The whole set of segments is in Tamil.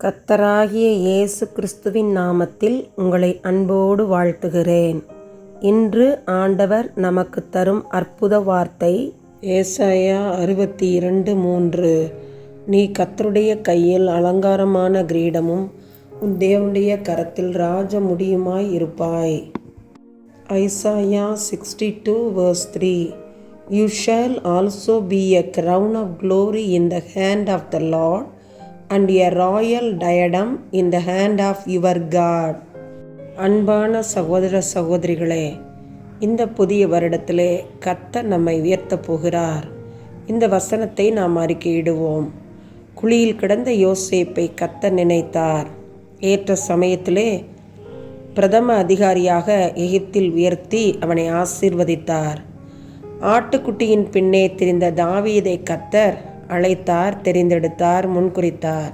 கத்தராகிய இயேசு கிறிஸ்துவின் நாமத்தில் உங்களை அன்போடு வாழ்த்துகிறேன். இன்று ஆண்டவர் நமக்கு தரும் அற்புத வார்த்தை ஏசாயா அறுபத்தி இரண்டு மூன்று. நீ கத்தருடைய கையில் அலங்காரமான கிரீடமும் உன் தேவனுடைய கரத்தில் ராஜ முடியுமாய் இருப்பாய். Isaiah sixty two verse three. You shall also be a crown of glory in the hand of the Lord. And a royal diadem in the hand of your God அன்பான சகோதர சகோதரிகளே இந்த புதிய வருடத்திலே கத்த நம்மை உயர்த்தப் போகிறார். இந்த வசனத்தை நாம் அறிக்கையிடுவோம். குழியில் கிடந்த யோசேப்பை கத்த நினைத்தார். ஏற்ற சமயத்திலே பிரதம அதிகாரியாக எகிப்தில் உயர்த்தி அவனை ஆசீர்வதித்தார். ஆட்டுக்குட்டியின் பின்னே திரிந்த தாவீதை கத்தர் அழைத்தார் தெரிந்தெடுத்தார் முன்குறித்தார்.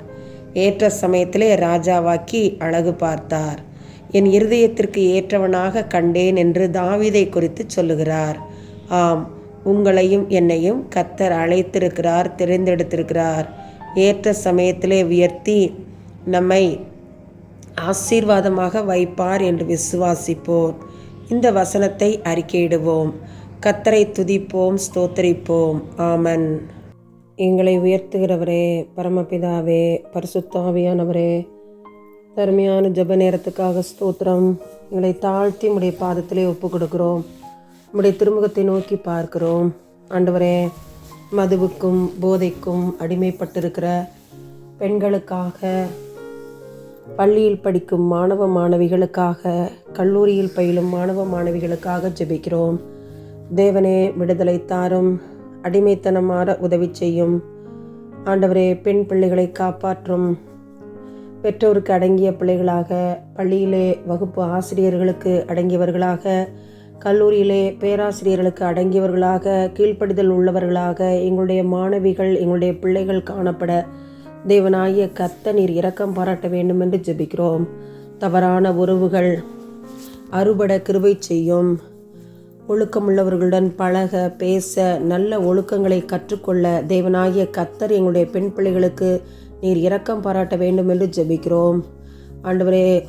ஏற்ற சமயத்திலே ராஜாவாக்கி அழகு பார்த்தார். என் இருதயத்திற்கு ஏற்றவனாக கண்டேன் என்று தாவிதை குறித்து சொல்லுகிறார். ஆம் உங்களையும் என்னையும் கத்தர் அழைத்திருக்கிறார் தெரிந்தெடுத்திருக்கிறார். ஏற்ற சமயத்திலே உயர்த்தி நம்மை ஆசீர்வாதமாக வைப்பார் என்று விசுவாசிப்போம். இந்த வசனத்தை அறிக்கையிடுவோம். கத்தரை துதிப்போம் ஸ்தோத்தரிப்போம். ஆமன். எங்களை உயர்த்துகிறவரே பரமபிதாவே பரிசுத்தாவியானவரே. தருமையான ஜெப நேரத்துக்காக ஸ்தோத்திரம். எங்களை தாழ்த்தி உடைய பாதத்திலே ஒப்பு கொடுக்கிறோம் உடைய திருமுகத்தை நோக்கி பார்க்கிறோம். ஆண்டவரே மதுவுக்கும் போதைக்கும் அடிமைப்பட்டிருக்கிற பெண்களுக்காக பள்ளியில் படிக்கும் மாணவ மாணவிகளுக்காக கல்லூரியில் பயிலும் மாணவ மாணவிகளுக்காக ஜெபிக்கிறோம். தேவனே விடுதலை தாரும். அடிமைத்தனமாக உதவி செய்யும். ஆண்டவரே பெண் பிள்ளைகளை காப்பாற்றும். பெற்றோருக்கு அடங்கிய பிள்ளைகளாக பள்ளியிலே வகுப்பு ஆசிரியர்களுக்கு அடங்கியவர்களாக கல்லூரியிலே பேராசிரியர்களுக்கு அடங்கியவர்களாக கீழ்ப்படிதல் உள்ளவர்களாக எங்களுடைய மாணவிகள் எங்களுடைய பிள்ளைகள் காணப்பட தேவனாகிய கத்த நீர் இரக்கம் பாராட்ட வேண்டும் என்று ஜெபிக்கிறோம். தவறான உறவுகள் அறுபட கிருவை செய்யும். ஒழுக்கமுள்ளவர்களுடன் பழக பேச நல்ல ஒழுக்கங்களை கற்றுக்கொள்ள தேவனாகிய கத்தர் எங்களுடைய பெண் பிள்ளைகளுக்கு நீர் இரக்கம் பாராட்ட வேண்டும் என்று ஜெபிக்கிறோம். ஆண்டவரே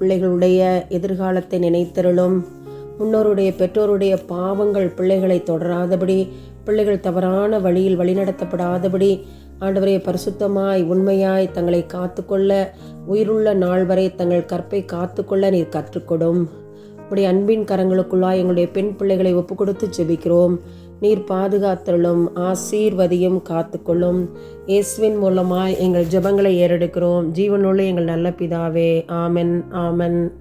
பிள்ளைகளுடைய எதிர்காலத்தை நினைத்தருளும். முன்னோருடைய பெற்றோருடைய பாவங்கள் பிள்ளைகளை தொடராதபடி பிள்ளைகள் தவறான வழியில் வழிநடத்தப்படாதபடி ஆண்டவரே பரிசுத்தமாய் உண்மையாய் தங்களை காத்துக்கொள்ள உயிருள்ள நாள் வரை தங்கள் கற்பை காத்துக்கொள்ள நீர் கற்றுக்கொடும். உடைய அன்பின் கரங்களுக்குள்ளாய் எங்களுடைய பெண் பிள்ளைகளை ஒப்பு கொடுத்து ஜெபிக்கிறோம் நீர் பாதுகாத்தலும் ஆசீர்வதியும் காத்துக்கொள்ளும். இயேசுவின் மூலமாய் எங்கள் ஜெபங்களை ஏறெடுக்கிறோம். ஜீவனுள்ள எங்கள் நல்ல பிதாவே. ஆமன் ஆமன்.